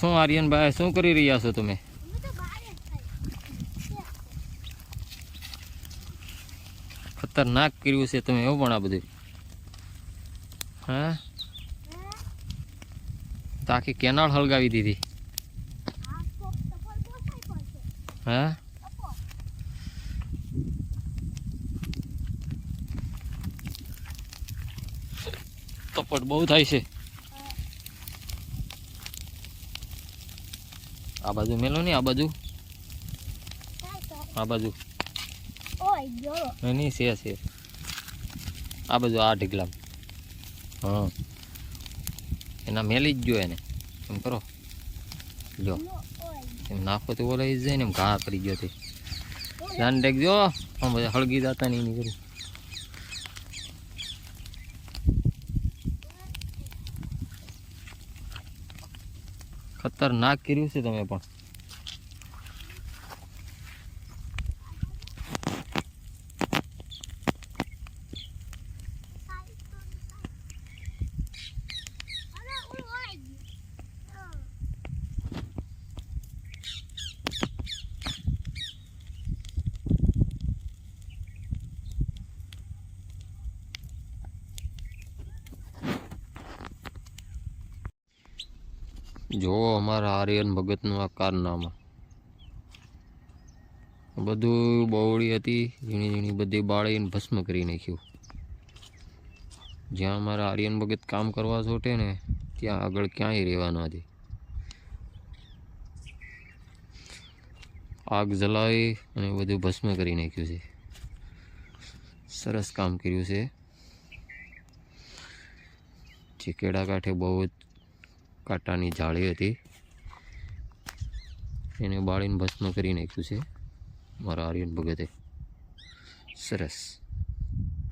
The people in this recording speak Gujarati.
શું આર્યનભાઈ શું કરી રહ્યા છો તમે? ખતરનાક કર્યું છે તમે એવું પણ આ બધું. હા? તાકી કેનાળ હળગાવી દીધી. હા? તપટ બહુ થાય છે. આ બાજુ મેલો ને, આ બાજુ? આ બાજુ. નહીં છે છે. આ બાજુ આ ઢીકલામ હા. એના મેલી જ ગયો એને. એમ કરો. જો. એમ નાખો તો ઓલાઈ જ જાય ને, એમ ઘા કરી ગયો તે. ધ્યાન રાખજો. હળગી જતા નહીં એની ખતરનાક કર્યું છે તમે પણ. જો અમારા આર્યન ભગતનું આ કારનામા. બધું બહોળી હતી, ઝીણી ઝીણી બધી બાળીને ભસ્મ કરી નાખ્યું. જ્યાં અમારા આર્યન ભગત કામ કરવા છોટે ને, ત્યાં આગળ ક્યાંય રહેવાના હતી આગ જલાવી અને બધું ભસ્મ કરી નાખ્યું છે. સરસ કામ કર્યું છે. જે કેડા કાંઠે બહુ જ કાંટાની જાળી હતી. એને બાળીને ભસ્મ કરી નાખ્યું છે. મારા આર્યન ભગતે. સરસ.